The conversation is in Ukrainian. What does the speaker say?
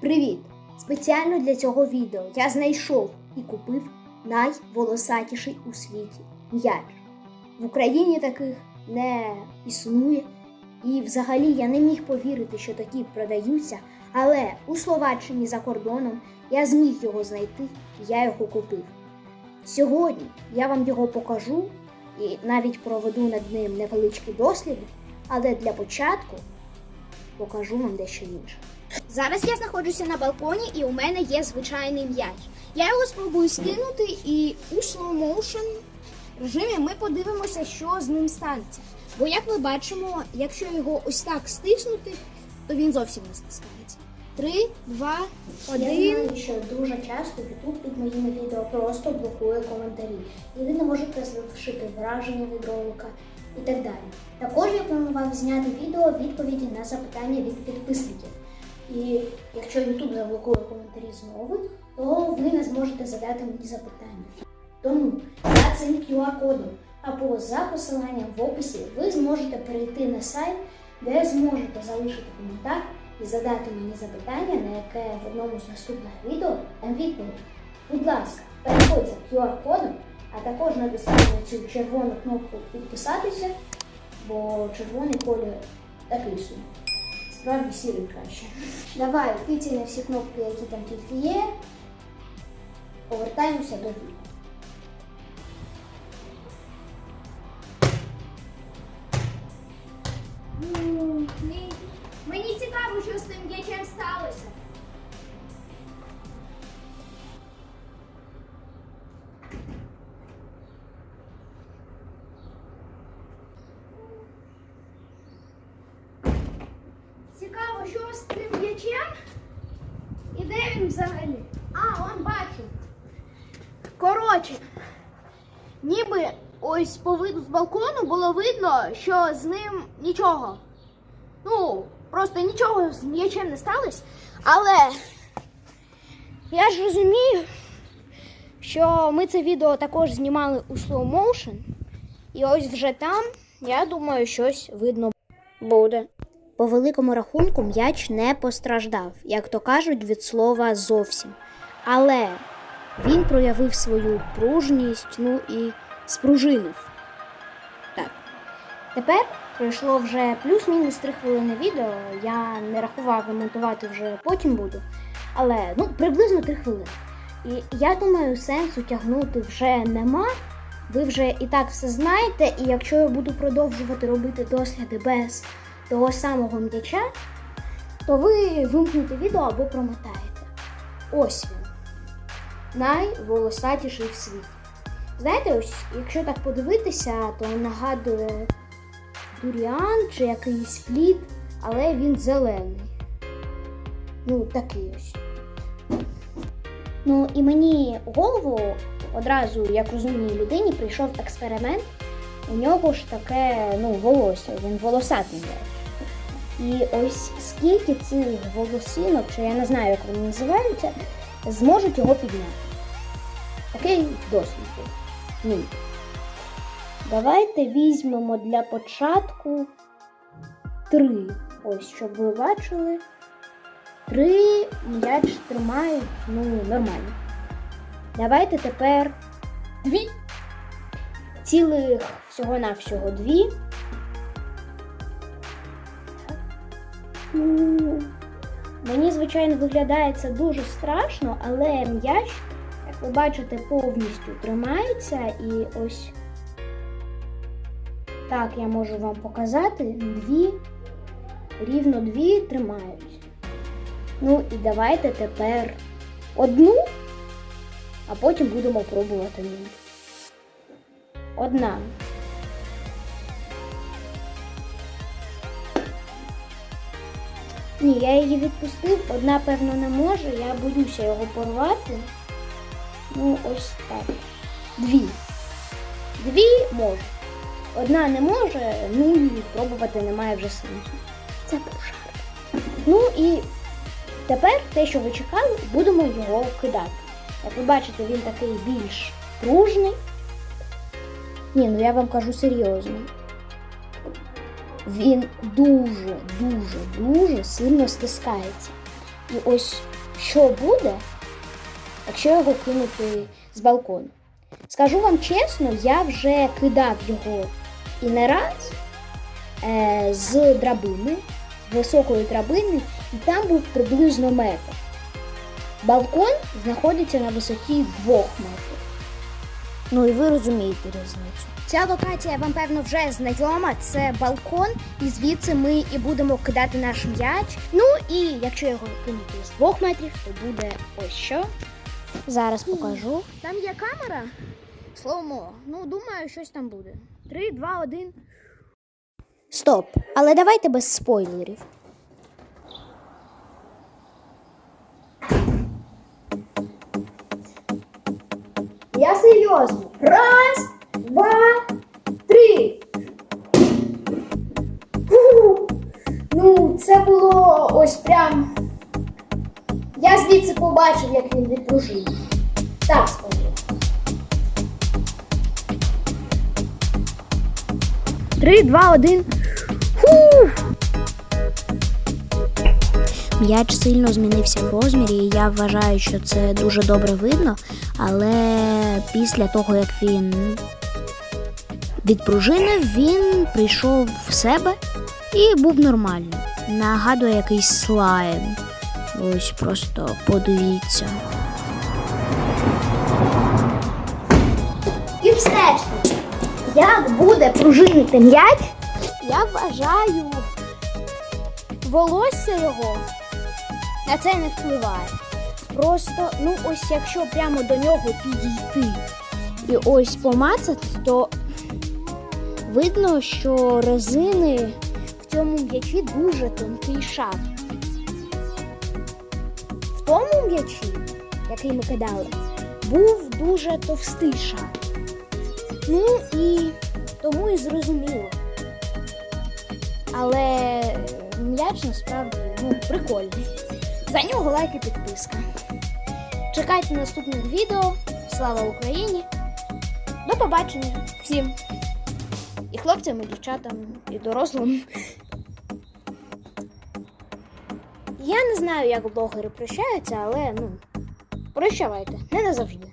Привіт! Спеціально для цього відео я знайшов і купив найволосатіший у світі м'яч. В Україні таких не існує, і взагалі я не міг повірити, що такі продаються, але у Словаччині за кордоном я зміг його знайти, і я його купив. Сьогодні я вам його покажу і навіть проведу над ним невеличкі досліди, але для початку покажу вам дещо інше. Зараз я знаходжуся на балконі і у мене є звичайний м'яч. Я його спробую скинути і у slow motion режимі ми подивимося, що з ним станеться. Бо, як ми бачимо, якщо його ось так стиснути, то він зовсім не стискається. Три, два, один. Я знаю, що дуже часто YouTube під моїми відео просто блокує коментарі, і ви не можете залишити враження від ролика і так далі. Також я планував зняти відео відповіді на запитання від підписників. І якщо YouTube заблокує коментарі знову, то ви не зможете задати мені запитання. Тому за цим QR-кодом або за посиланням в описі ви зможете перейти на сайт, де зможете залишити коментар і задати мені запитання, на яке в одному з наступних відео дам відповідь. Будь ласка, переходь за QR-кодом, а також натискай на цю червону кнопку підписатися, бо червоний колір такий собі. Справді сірий краще. Давай, тицяй всі кнопки, які там тільки є. Повертаємося до відео. Цікаво, з тим м'ячем? І де він взагалі? А, он бачу. Коротше, ніби ось по виду з балкону було видно, що з ним нічого. Ну, просто нічого з м'ячем не сталося. Але я ж розумію, що ми це відео також знімали у slow motion. І ось вже там, я думаю, щось видно буде. По великому рахунку м'яч не постраждав, як то кажуть, від слова зовсім. Але він проявив свою пружність, ну і спружинив. Так. Тепер пройшло вже плюс-мінус 3 хвилини відео. Я не рахував ремонтувати вже потім буду. Але ну, приблизно 3 хвилини. І я думаю, сенсу тягнути вже нема. Ви вже і так все знаєте, і якщо я буду продовжувати робити досліди без того самого м'яча, то ви вимкнете відео або промотаєте. Ось він. Найволосатіший в світі. Знаєте, ось, якщо так подивитися, то нагадує дуріан чи якийсь плід, але він зелений. Ну, такий ось. Ну і мені в голову одразу, як розумній людині, прийшов експеримент. У нього ж таке, ну, волосся, він волосатий. І ось скільки цих волосинок, чи я не знаю, як вони називаються, зможуть його підняти. Такий досвід був. Мій. Давайте візьмемо для початку три. Ось, щоб ви бачили. Три м'яч тримають, ну, нормально. Давайте тепер дві. Цілих всього-навсього дві. Мені, звичайно, виглядає це дуже страшно, але м'яч, як ви бачите, повністю тримається і ось так я можу вам показати. Дві, рівно дві тримають. Ну і давайте тепер одну, а потім будемо пробувати. Одна. Ні, я її відпустив, одна, певно, не може, я боюся його порвати. Ну, ось так. Дві. Дві може. Одна не може, ну і пробувати немає вже сенсу. Це пожар. Ну і тепер те, що ви чекали, будемо його кидати. Як ви бачите, він такий більш пружний. Ні, ну я вам кажу серйозно. Він дуже, дуже, дуже сильно стискається. І ось що буде, якщо його кинути з балкону. Скажу вам чесно, я вже кидав його і не раз е, з драбини, високої драбини, і там був приблизно метр. Балкон знаходиться на висоті двох метрів. Ну і ви розумієте різницю. Ця локація вам певно вже знайома. Це балкон, і звідси ми і будемо кидати наш м'яч. Ну і якщо його кинути з двох метрів, то буде ось що. Зараз покажу. Там є камера. Словомо. Ну, думаю, щось там буде. Три, два, один. Стоп. Але давайте без спойлерів. Серйозно. Раз, два, три. Фу. Ну, це було ось прям. Я звідси побачив, як він відпружив. Так скажу. Три, два, один. Фу. М'яч сильно змінився в розмірі, і я вважаю, що це дуже добре видно. Але після того, як він відпружинив, він прийшов в себе і був нормальним. Нагадує якийсь слайм. Ось просто подивіться. І все ж таки, як буде пружинити м'яч, я вважаю, волосся його на це не впливає. Просто, ну ось якщо прямо до нього підійти і ось помацати, то видно, що резини в цьому м'ячі дуже тонкий шар. В тому м'ячі, який ми кидали, був дуже товстий шар. Ну і тому і зрозуміло. Але м'яч насправді ну, прикольний. За нього лайк і підписка. Чекайте наступних відео. Слава Україні! До побачення всім! І хлопцям, і дівчатам, і дорослим. Я не знаю, як блогери прощаються, але ну, прощавайте, не назавжди.